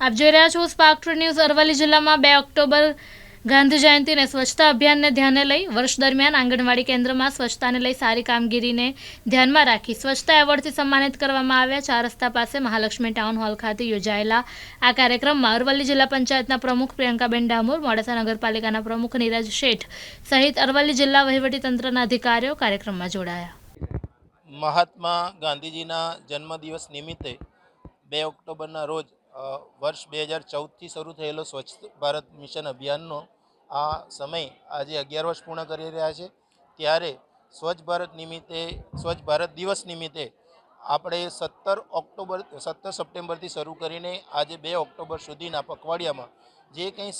આપ જોઈ રહ્યા છો સ્પાર્ક ટુ ન્યૂઝ અરવલ્લી જિલ્લામાં બે ઓક્ટોબર ગાંધી જયંતિને સ્વચ્છતા અભિયાનને ધ્યાને લઈ વર્ષ દરમિયાન આંગણવાડી કેન્દ્રમાં સ્વચ્છતાને લઈ સારી કામગીરીને ધ્યાનમાં રાખી સ્વચ્છતા એવોર્ડથી સન્માનિત કરવામાં આવ્યા. ચાર રસ્તા પાસે મહાલક્ષ્મી ટાઉન હોલ ખાતે યોજાયેલા આ કાર્યક્રમમાં અરવલ્લી જિલ્લા પંચાયતના પ્રમુખ પ્રિયંકાબેન ડામોર, મોડાસા નગરપાલિકાના પ્રમુખ નીરજ શેઠ સહિત અરવલ્લી જિલ્લા વહીવટીતંત્રના અધિકારીઓ કાર્યક્રમમાં જોડાયા. મહાત્મા ગાંધીજીના જન્મદિવસ નિમિત્તે બે ઓક્ટોબરના રોજ વર્ષ બે હજાર ચૌદથી શરૂ થયેલો સ્વચ્છ ભારત મિશન અભિયાનનો આ સમય આજે અગિયાર વર્ષ પૂર્ણ કરી રહ્યા છે. ત્યારે સ્વચ્છ ભારત નિમિત્તે, સ્વચ્છ ભારત દિવસ નિમિત્તે આપણે સત્તર ઓક્ટોબર, સત્તર સપ્ટેમ્બરથી શરૂ કરીને આજે બે ઓક્ટોબર સુધીના પખવાડિયામાં જે કંઈ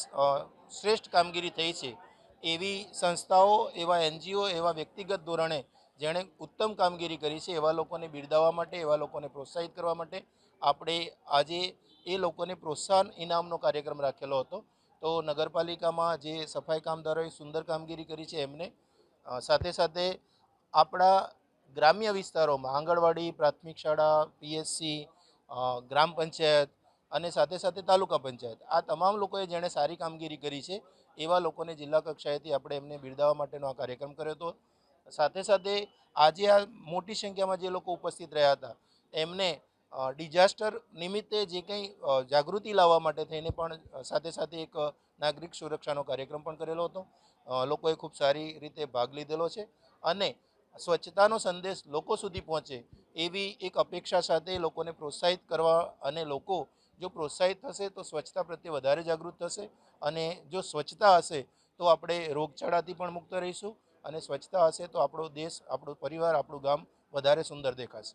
શ્રેષ્ઠ કામગીરી થઈ છે, એવી સંસ્થાઓ, એવા એનજીઓ, એવા વ્યક્તિગત ધોરણે જેણે ઉત્તમ કામગીરી કરી છે એવા લોકોને બિરદાવવા માટે, એવા લોકોને પ્રોત્સાહિત કરવા માટે આપણે આજે એ લોકોને પ્રોત્સાહન ઇનામનો કાર્યક્રમ રાખેલો હતો. તો નગરપાલિકામાં જે સફાઈ કામદારોએ સુંદર કામગીરી કરી છે એમને સાથે સાથે આપણા ગ્રામ્ય વિસ્તારોમાં આંગણવાડી, પ્રાથમિક શાળા, પીએસસી ગ્રામ પંચાયત અને સાથે સાથે તાલુકા પંચાયત, આ તમામ લોકોએ જેણે સારી કામગીરી કરી છે એવા લોકોને જિલ્લા કક્ષાએથી આપણે એમને બિરદાવવા માટેનો આ કાર્યક્રમ કર્યો હતો. સાથે સાથે આજે આ મોટી સંખ્યામાં જે લોકો ઉપસ્થિત રહ્યા હતા, એમને ડિઝાસ્ટર નિમિત્તે જે કંઈ જાગૃતિ લાવવા માટે થઈને પણ સાથે સાથે એક નાગરિક સુરક્ષાનો કાર્યક્રમ પણ કરેલો હતો. લોકોએ ખૂબ સારી રીતે ભાગ લીધેલો છે અને સ્વચ્છતાનો સંદેશ લોકો સુધી પહોંચે એવી એક અપેક્ષા સાથે લોકોને પ્રોત્સાહિત કરવા અને લોકો જો પ્રોત્સાહિત થશે તો સ્વચ્છતા પ્રત્યે વધારે જાગૃત થશે અને જો સ્વચ્છતા હશે તો આપણે રોગચાળાથી પણ મુક્ત રહીશું. અને સ્વચ્છતા હશે તો આપણો દેશ આપણો પરિવાર આપણું ગામ વધારે સુંદર દેખાશે.